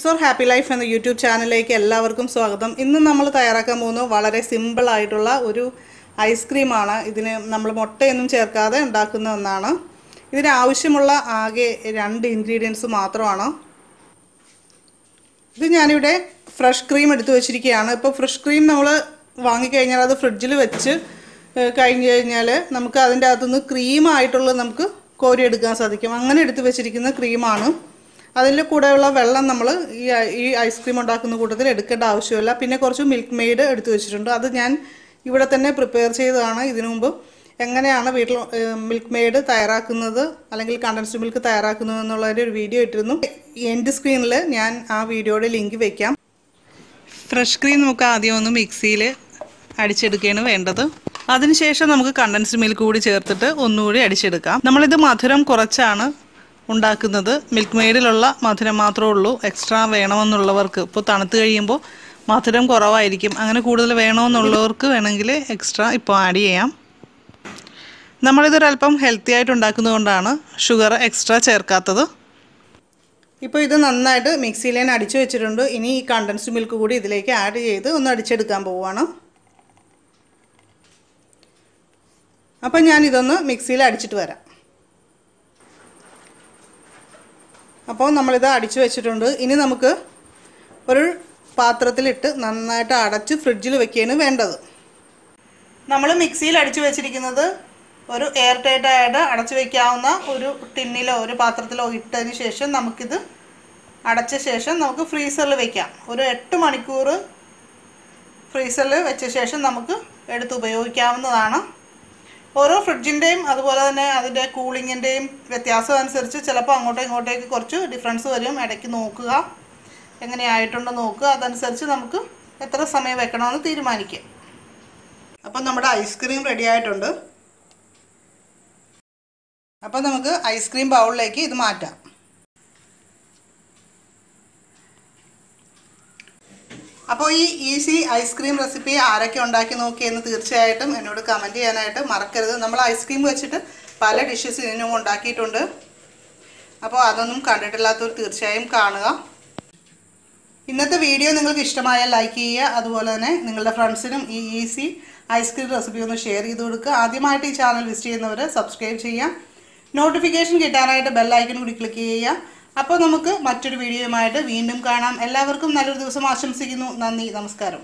സോർ happy life എന്ന YouTube ചാനലിലേക്ക് എല്ലാവർക്കും സ്വാഗതം. ഇന്ന് നമ്മൾ തയ്യാറാക്കാൻ പോകുന്നത് വളരെ സിമ്പിൾ ആയിട്ടുള്ള ഒരു ഐസ്ക്രീമാണ് ഇതിന് നമ്മൾ മുട്ടയൊന്നും ചേർക്കാതെ ഉണ്ടാക്കുന്ന ഒന്നാണ്. ഇതിന് ആവശ്യമുള്ള ആകെ രണ്ട് ഇൻഗ്രീഡിയൻസ് മാത്രമാണ്. ഇത് ഞാനിവിടെ ഫ്രഷ് ക്രീം എടുത്തു വെച്ചിരിക്കുകയാണ്. ഇപ്പോൾ ഫ്രഷ് ക്രീം നമ്മൾ വാങ്ങിക്കഴിഞ്ഞാൽ അത് ഫ്രിഡ്ജിൽ വെച്ച് കഴിഞ്ഞ് കഴിഞ്ഞാൽ നമുക്ക് അതിന്റെ അകത്തുനിന്ന് ക്രീമായിട്ടുള്ളത് നമുക്ക് കോരിയെടുക്കാൻ സാധിക്കും. അങ്ങനെ എടുത്തു വെച്ചിരിക്കുന്ന ക്രീമാണ് അതിന്റെ കൂടെയുള്ള വെള്ളം നമ്മൾ ഈ ഈ ഐസ്ക്രീം ഉണ്ടാക്കുന്ന കൂട്ടത്തിൽ എടുക്കേണ്ട ആവശ്യമില്ല. പിന്നെ കുറച്ച് മിൽക്ക് മെയ്ഡ് എടുത്തു വെച്ചിട്ടുണ്ട്. അത് ഞാൻ ഇവിടെ തന്നെ പ്രിപ്പയർ ചെയ്തതാണ്. ഇതിനു മുമ്പ് എങ്ങനെയാണ് വീട്ടിൽ മിൽക്ക് മെയ്ഡ് തയ്യാറാക്കുന്നത് അല്ലെങ്കിൽ കണ്ടൻസ്ഡ് മിൽക്ക് തയ്യാറാക്കുന്നത് എന്നുള്ളതിന്റെ ഒരു വീഡിയോ ഇട്ടിരുന്നു. എൻഡ് സ്ക്രീനിൽ ഞാൻ ആ വീഡിയോയുടെ ലിങ്ക് വയ്ക്കാം ഫ്രഷ് ക്രീം നമുക്ക് ആദ്യം ഒന്ന് മിക്സിയിൽ അടിച്ചെടുക്കുകയാണ് വേണ്ടത്. അതിനുശേഷം നമുക്ക് കണ്ടൻസ്ഡ് മിൽക്ക് കൂടി ചേർത്തിട്ട് ഒന്നുകൂടി അടിച്ചെടുക്കാം. നമ്മളിത് മധുരം കുറച്ചാണ് ഉണ്ടാക്കുന്നത് മിൽക്ക് മെയ്ഡിലുള്ള മധുരം മാത്രമേ ഉള്ളൂ. എക്സ്ട്രാ വേണമെന്നുള്ളവർക്ക് ഇപ്പോൾ തണുത്ത് കഴിയുമ്പോൾ മധുരം കുറവായിരിക്കും. അങ്ങനെ കൂടുതൽ വേണമെന്നുള്ളവർക്ക് വേണമെങ്കിൽ എക്സ്ട്രാ ഇപ്പോൾ ആഡ് ചെയ്യാം. നമ്മളിതൊരല്പം ഹെൽത്തി ആയിട്ട് ഉണ്ടാക്കുന്നതുകൊണ്ടാണ് ഷുഗർ എക്സ്ട്രാ ചേർക്കാത്തത്. ഇപ്പോൾ ഇത് നന്നായിട്ട് മിക്സിയിൽ തന്നെ അടിച്ചു വെച്ചിട്ടുണ്ട്. ഇനി ഈ കണ്ടൻസ് മിൽക്ക് കൂടി ഇതിലേക്ക് ആഡ് ചെയ്ത് ഒന്ന് അടിച്ചെടുക്കാൻ പോവുകയാണ് അപ്പം ഞാൻ ഇതൊന്ന് മിക്സിയിൽ അടിച്ചിട്ട് വരാം. അപ്പോൾ നമ്മളിത് അടിച്ചു വെച്ചിട്ടുണ്ട്. ഇനി നമുക്ക് ഒരു പാത്രത്തിലിട്ട് നന്നായിട്ട് അടച്ച് ഫ്രിഡ്ജിൽ വെക്കുകയാണ് വേണ്ടത്. നമ്മൾ മിക്സിയിൽ അടിച്ചു വെച്ചിരിക്കുന്നത് ഒരു എയർ ടൈറ്റ് ആയിട്ട് അടച്ചു വയ്ക്കാവുന്ന ഒരു ടിന്നിലോ ഒരു പാത്രത്തിലോ ഇട്ടതിന് ശേഷം നമുക്കിത് അടച്ച ശേഷം നമുക്ക് ഫ്രീസറിൽ വെക്കാം. ഒരു എട്ട് മണിക്കൂർ ഫ്രീസറിൽ വെച്ച ശേഷം നമുക്ക് എടുത്ത് ഉപയോഗിക്കാവുന്നതാണ്. ഓരോ ഫ്രിഡ്ജിന്റെയും അതുപോലെ തന്നെ അതിന്റെ കൂളിങ്ങിന്റെയും വ്യത്യാസം അനുസരിച്ച് ചിലപ്പോൾ അങ്ങോട്ടും ഇങ്ങോട്ടേക്ക് കുറച്ച് ഡിഫറൻസ് വരും. ഇടയ്ക്ക് നോക്കുക. എങ്ങനെയായിട്ടുണ്ടോ നോക്കുക. അതനുസരിച്ച് നമുക്ക് എത്ര സമയം വെക്കണമെന്ന് തീരുമാനിക്കാം. അപ്പം നമ്മുടെ ഐസ്ക്രീം റെഡി ആയിട്ടുണ്ട്. അപ്പം നമുക്ക് ഐസ്ക്രീം ബൗളിലേക്ക് ഇത് മാറ്റാം. അപ്പോൾ ഈ ഈസി ഐസ്ക്രീം റെസിപ്പി ആരൊക്കെ ഉണ്ടാക്കി നോക്കിയെന്ന് തീർച്ചയായിട്ടും എന്നോട് കമന്റ് ചെയ്യാനായിട്ട് മറക്കരുത്. നമ്മൾ ഐസ്ക്രീം വെച്ചിട്ട് പല ഡിഷസ് ഇതിനും ഉണ്ടാക്കിയിട്ടുണ്ട്. അപ്പോൾ അതൊന്നും കണ്ടിട്ടില്ലാത്തവർ തീർച്ചയായും കാണുക. ഇന്നത്തെ വീഡിയോ നിങ്ങൾക്ക് ഇഷ്ടമായാൽ ലൈക്ക് ചെയ്യുക. അതുപോലെ തന്നെ നിങ്ങളുടെ ഫ്രണ്ട്സിനും ഈ ഈസി ഐസ്ക്രീം റെസിപ്പി ഒന്ന് ഷെയർ ചെയ്ത് കൊടുക്കുക. ആദ്യമായിട്ട് ഈ ചാനൽ വിസിറ്റ് ചെയ്യുന്നവർ സബ്സ്ക്രൈബ് ചെയ്യാം നോട്ടിഫിക്കേഷൻ കിട്ടാനായിട്ട് ബെല്ലൈക്കൺ കൂടി ക്ലിക്ക് ചെയ്യുക. അപ്പോൾ നമുക്ക് മറ്റൊരു വീഡിയോയുമായിട്ട് വീണ്ടും കാണാം. എല്ലാവർക്കും നല്ലൊരു ദിവസം ആശംസിക്കുന്നു. നന്ദി നമസ്കാരം.